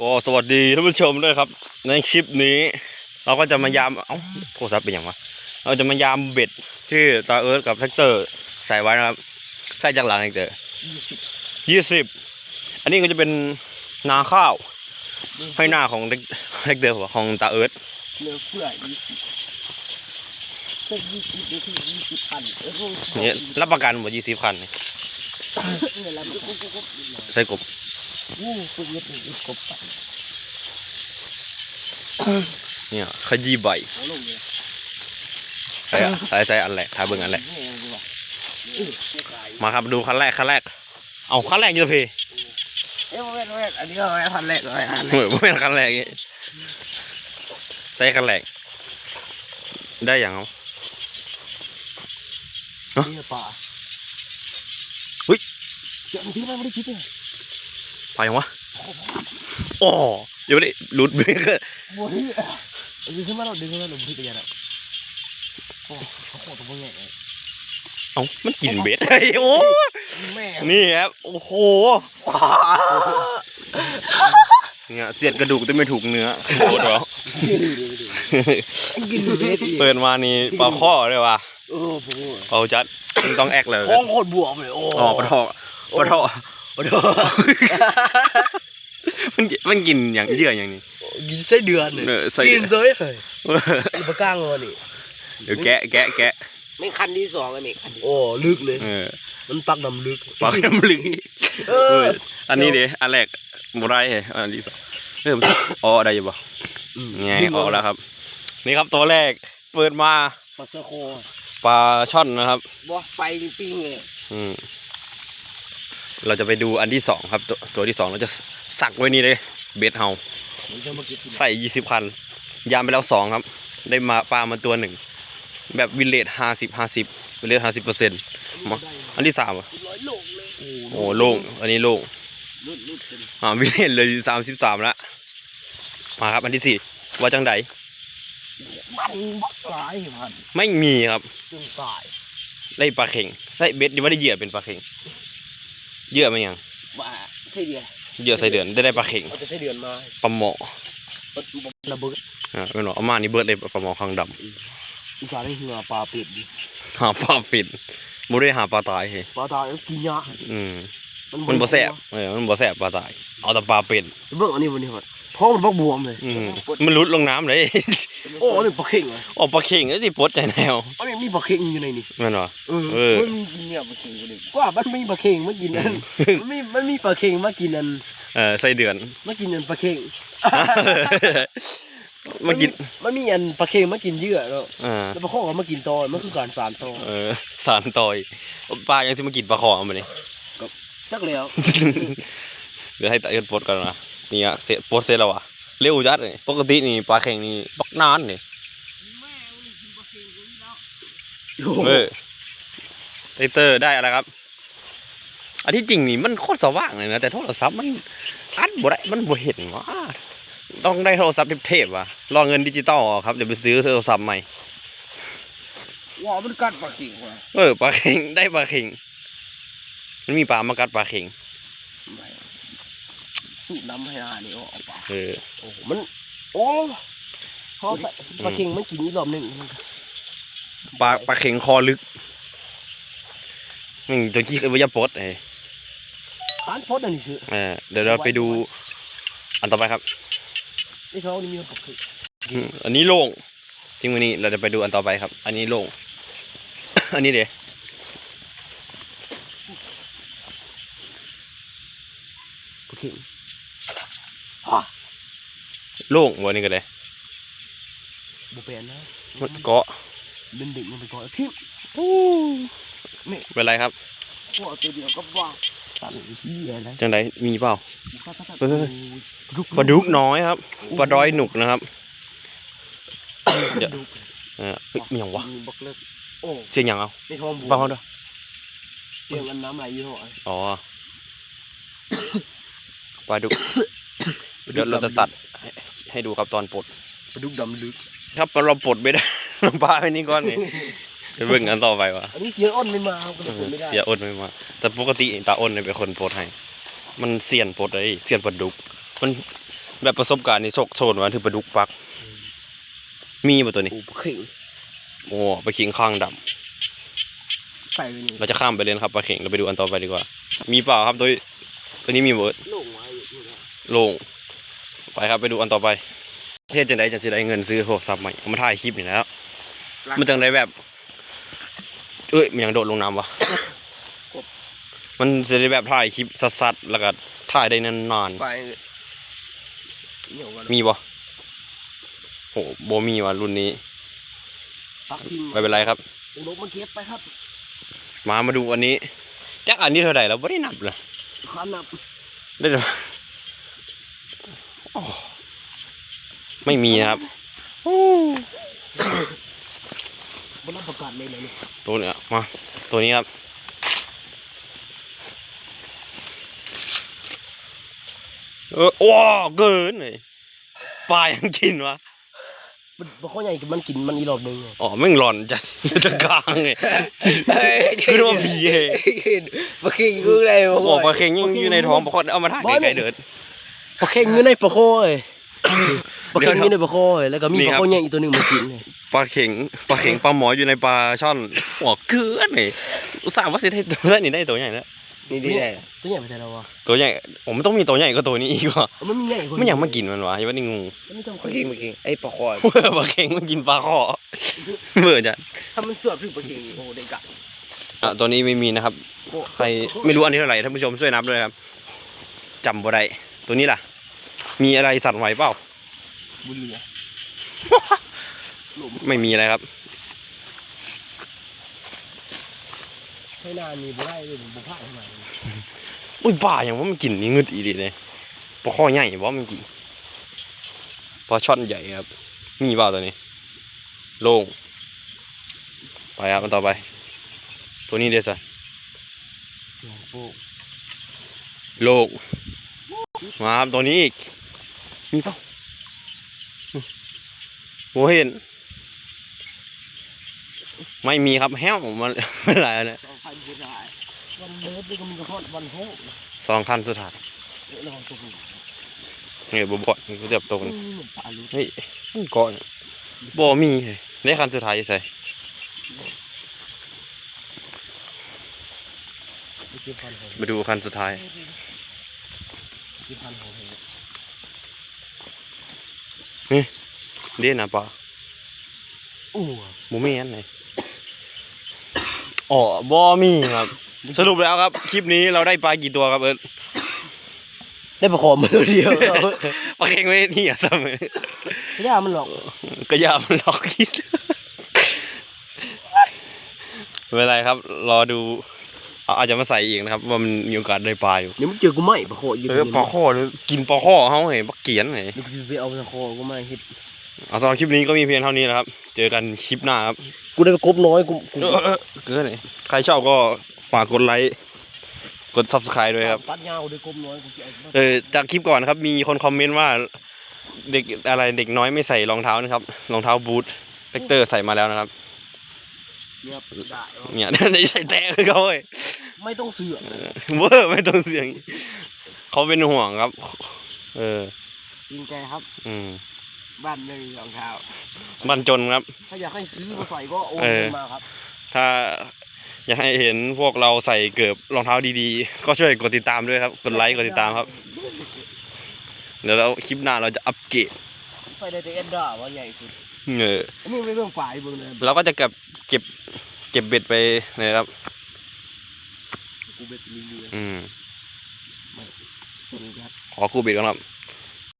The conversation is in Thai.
ก็สวัสดีท่านผู้ชมด้วยครับ ในคลิปนี้ เราก็จะมายามเอ้าโทรศัพท์เป็นอย่างวะเราจะมายามเบ็ดที่ตาเอิร์ธกับแท็กเตอร์ใส่ไว้นะครับ ใส่จากหลังแท็กเตอร์ยี่สิบอันนี้ก็จะเป็นนาข้าวให้หน้าของแท็กเตอร์ของตาเอิร์ธเนื้อเปื่อยยี่สิบเส้นยี่สิบนี่คือยี่สิบพันเออพวกนี่รับประกันหมดยี่สิบคันนี่เนี่ยเรากุ๊กกุ๊กกุ๊กกุ๊กใส่กบ วู้ฝึกเย็ดนี่กบปันเนี่ยขยี้ใบโอ้ลงเลยใส่อะใส่ใส่อันแรกถ่ายเบิ่งอันแรกนี่ดีกว่าเออไม่ขายมาครับดูคันแรกคันแรก เอาคันแรกอยูเพเอ้ยเว้ยเว้ยอันนี้ก็ไม่พันแรกเลยอันเหมือนไม่เป็นคันแรกอีกใส่คันแรกได้อย่างเอานี่ป่าอุ๊ยเดี๋ยวมันทิ้งไว้ไม่ได้คิดเลย ไปยังวะโอ้เดี๋ยวไม่ได้หลุดเบรกเลยโว้ยอันนี้ขึ้นมาเราดึงขึ้นมาเราพิจารณาโอ้เขาโคตรตัวใหญ่เลยเอ้ามันกินเบ็ดไอ้ยโอ้แม่นี่ครับโอ้โหเนี่ยเสียดกระดูกแต่ไม่ถูกเนื้อโอ้โหเดี๋ยวกินดูเด็ดเปิดมานี่ปลาข้อเลยว่ะเออผมปลาจัดมันต้องแอกเลยท้องโคตรบวมเลยโอ้อ๋อปลาทอกปลาทอก โอ้โหมันกินมันกินอย่างเยื่ออย่างนี้ กินไส้เดือนเลยเออใส่กินเลยเลยอีปากก้างเลยนี่เดี๋ยวแกะแกะแกะไม่คันที่สองเลยไม่คันโอ้ลึกเลย เออมันปักดำลึกปลาน้ำลึกเอเออออันนี้ดิอันแรกบ่ได้เหรออันที่สองเริ่มอ๋อได้อยู่ป่ะไงออกแล้วครับ นี่ครับตัวแรกเปิดมาปลาเสือโคปลาช่อนนะครับบ่ไฟปิ้งเลยอืม เราจะไปดูอันที่สองครับตัวตัวที่สองเราจะสักไว้นี่เลยเบสเฮามันจะมากินใส่ยี่สิบคันยามไปแล้วสองครับ ได้มาปลามาตัวหนึ่งแบบวิลเลจห้าสิบห้าสิบวิลเลจห้าสิบเปอร์เซ็นต์มาอันที่สามอะร้อยโลเลยโอ้โล่งอันนี้โล่งลุดลุดเป็นอ่าวิลเลจเลยสามสิบสามละมาครับ อันที่สี่ว่าจังไดมันบักหลายพันไม่มีครับจนตายได้ปลาเข่งใส่เบ็ดยังไม่ได้เหยื่อเป็นปลาเข่ง เหยื่อมันยังบ้าไส้เดือนเหยื่อใส่เดือนได้ได้ปลาเข่งเอาจะไส้เดือนมาปลาหมอระเบิดอ่าเป็นหรอเอามานี่เบิดเลยปลาหมอคางดอีสานนี่เหงาปลาเป็ดดิำหาปลาฟินบ่ได้หาปลาตายเฮ้ยปลาตายกินยาอืมมันบ่แซ่บเออมันบ่แซ่บปลาตายเอาแต่ปลาเป็นเบิ่งอันนี้วันนี้ครับท้องมันบักบวมเลยอืมมันหลุดลงน้ำเลย โอ้อันนี้ปลาเข่งเลยออกปลาเข่งแล้วสิปลดใจแนวอันนี้มีปลาเข่งอยู่ในนี่แม่นบ่เออเออมันมีกินเนี่ยปลาเข่งกูดิว่ามันมีปลาเข่งมากินอันมันมีมันมีปลาเข่งมากินอันเออใส่เดือนมากินอันปลาเข่งมากินมันมีอันปลาเค็งมากินเหยื่อแล้วอ่าแล้วปลาข้อก็มากินตอนมันคือการสารตอเออสารต่อยปลายังสิมากินปลาขอมานี่จักแล้วเดี๋ยวให้ตาเอิ้นปลดกันนะนี่อะเสร็จปลดเสร็จแล้วอะ เร็วจัดเลยปกตินี่ปลาเข่งนี่บักนานนี่เออไอเตอร์ได้อะไรครับ อันที่จริงนี่มันโคตรสว่างเลยนะแต่โทรศัพท์มันอัดบ่ได้มันบ่เห็นว่าต้องได้โทรศัพท์เทพๆว่ะรอเงินดิจิตอลเอาครับเดี๋ยวไปซื้อโทรศัพท์ใหม่ว้ามันกัดปลาเค็งว่ะเออปลาเข่งได้ปลาเข่งมันมีปลามากัดปลาเข่ง สูบน้ำให้อานี่เอาปลาเออโอ้โหมัน โอ้เขาใส่ปลาเค็งมันกินอีกรอบหนึงปลาปลาเข่งคอลึกนี่ตัวกี้เคยว่ายาปลดเอ้ยทานพดอันนี้ซื้อเออเดี๋ยวเราไปดูอันต่อไปครับไอ้เขานี่มีปลาเค็งอืมอันนี้โล่งทิ้งไว้นี่เราจะไปดูอันต่อไปครับ อันนี้โล่งอันนี้เดี๋ยวปลาเค็ง โล่งวันนี้ก็เลยบุเปนนะมันเกาะดึงดึงมันไปก่อนพิมพ์เป็นไรครับพวกตัวเดียวก็ว่าตันเหี้ยนะจังไดมีเปล่าเออปลาดุกปลาดุกน้อยครับปลาดอยหนุกนะครับเดี๋ยวเออเฮ้ยมีอย่างวะมีบักเลิกโอ้เสียงอย่างเอาในท้องบัวฟังเขาด้วยเสียงอันน้ำไหลยี่ห้ออ๋อปลาดุกเดี๋ยวเราจะตัด ให้ให้ดูครับตอนปลดปลาดุกดำลึกถ้าเราปลดไม่ได้ปลาไปนี่ก้อนนี่ไปเบิ่งกันต่อไปวะอันนี้เสียงอ้นไม่มาครับก็เลยกดไม่ได้เสียอ้นไม่มา แต่ปกติตาอ้นเนี่ยเป็นคนโพสต์ให้ มันเสียนโพสต์เลยเสียนปลาดุก มันแบบประสบการณ์นี่โชคโชนว่าถือปลาดุกปัก มีบ่ตัวนี้โอ้ปลาเข่งโอ้ไปขิงข้างดำใส่ไปนี่เราจะข้ามไปเลยนะครับปลาเข่งเราไปดูอันต่อไปดีกว่า มีเปล่าครับตัวตัวนี้มีเบิร์ดลงไว้อยู่นะโลง ไปครับไปดูอันต่อไปเทศจังไดจังสิได้เงินซื้อโทรศัพท์ใหม่เอามาถ่ายคลิปนี่แหล้วมันจังได้แบบ เอ้ยมันยังโดดลงน้ำวะมันจะได้แบบถ่ายคลิปสัดๆแล้วก็ถ่ายได้นานไปเหนียวกันๆมีบ่โหโบมีว่ะรุ่นนี้ปักทิมไม่เป็นไรครับลบมาเก็บไปครับ มามาดูอันนี้จักอันนี้เท่าไหร่เราไม่ได้นับเลยความนับได้แต่โอ้ ไม่มีนะครับบนรับประกาศเลยนะนี่ตัวเนี้ยมาตัวนี้ครับเออว้าเกินเลยปลายังกินวะมันบ่ค่อยใหญ่มันกินมันอีรอบหนึงไงอ๋อแม่งหล่อนจัดอยู่ตรงกลางไงคือว่าผีเองปลาเข่งกูได้โอ้ปลาเค็งยังอยู่ในท้องปลาคอเอามาถ่ายไกลๆเดิน ปลาเข่งอยู่ในปลาโคยปลาเข่งอยู่ในปลาโคยแล้วก็มีนี่ปครัลาบโคใหญ่อีกตัวหนึงมากินเลยปลาเข็งปลาเข็งปลาหมออยู่ในปลาช่อนหัวเกินเลยอุตส่าห์ว่าสิได้ตัวนี้ได้ตัวใหญ่แล้วนี่ดีแน่ตัวใหญ่ไปใช่แล้ววะตัวใหญ่ผมมันต้องมีตัวใหญ่ก็ตัวนี้อีกว่ะมันมีใหญ่กว่าไม่อยากมากินมันวะยังไม่ได้งูมันไม่ต้องปลาเข่งปลาเข่งไอ้ปลาโคยปลาเข็งมันกินปลาข้อเบื่อจัดถ้ามันสวบถึงปลาเข่งโอ้ได้กะอะตัวนี้ไม่มีนะครับโอ้ใครไม่รู้อันนี้เท่าไหร่ท่านผู้ชมช่วยนับด้วยครับจำบ่ได้ตัวนี้ล่ะ มีอะไรสั่นไหวเปล่าบุญเหลือ หลุมไม่มีอะไรครับให้นานมีบ่ได้เลยบ่พลาดเท่าไหร่อุ้ยบ้าอย่างว่ามันกินนี่เงึดอีดีเลยปลาข้อใหญ่ว่ามันกินปลาช่อนใหญ่ครับ มีเปล่าตัวนี้ โล่ง ไปครับมันต่อไป ตัวนี้เดซ่ะโอ้โหโลก มาครับตัวนี้อีก มีเปล่าโมเห็น ไม่มีครับแห้วมันไม่ไรเลยสองพันสุดท้ายวันเลิฟนี่ก็มีกระเพาะวันโฮกสองคันสุดท้ายเออระวังตัวกูเนี่ยบบอดมันก็จะตกอืนี่มเหมือนปลาลูกเฮ้ยมันก่อนบ่มีเลยได้คันสุดท้ายอยู่ใส่ไปเก็บพันของมาดูคันสุดท้าย เก็บพันของเฮเด่นนะปะโอ้บ่มีอันไหนอ๋อบ่มีครับ สรุปแล้วครับ คลิปนี้เราได้ปลากี่ตัวครับเอิร์ธได้ประคอมือเดียวปลาเก่งไม่นี่อะเสมอไม่ได้มันหรอกก็อย่ามันหลอกคิดไม่เป็นไรครับ รอดูเอาอาจจะมาใส่อีกนะครับว่ามันมีโอกาสได้ปลาอยู่เดี๋ยวมันเจอกูไหมประคออยู่เออปลาข้อหรือกินปลาข้อเขาเห็นปลาเกียนไงเดี๋ยวกูจะไปเอาประคอกูมาเฮ็ดเอาสำหรับคลิปนี้ก็มีเพียงเท่านี้นะครับ เจอกันคลิปหน้าครับกูได้ไปกบน้อยกูกูเออเออเกินเลยใครชอบก็ฝากกดไลค์กด subscribe ด้วยครับปัดยาวได้กบน้อยกูจะเอาเออจากคลิปก่อนนะครับ มีคนคอมเมนต์ว่าเด็กอะไรเด็กน้อยไม่ใส่รองเท้านะครับรองเท้าบูทเล็กเตอร์ใส่มาแล้วนะครับ เนี่ยได้วะเนี่ยได้ใส่แตะเขาเว้ยไม่ต้องเสือกเออเวอร์ไม่ต้องเสียง เขาเป็นห่วงครับ เออจริงใจครับ อืมบ้านไม่มีรองเท้าบันจนครับ ถ้าอยากให้ซื้อมาใส่ก็โอนเออเงินมาครับ ถ้าอยากให้เห็นพวกเราใส่เกือบรองเท้าดีๆ ก็ช่วยกดติดตามด้วยครับกดไลค์กดติดตามครับ เดี๋ยวเราคลิปหน้าเราจะอัปเกรดใส่ได้แต่เอ็นด้าว่าใหญ่สุดเอออันนี้ไม่เรื่องฝ่ายเบิ่งเลยเราก็จะเก็บ เก็บ เก็บเบ็ดไปนะครับ กูเป็นมีเรืออืมตัวนี้ครับขอคู่เบ็ดก่อนครับ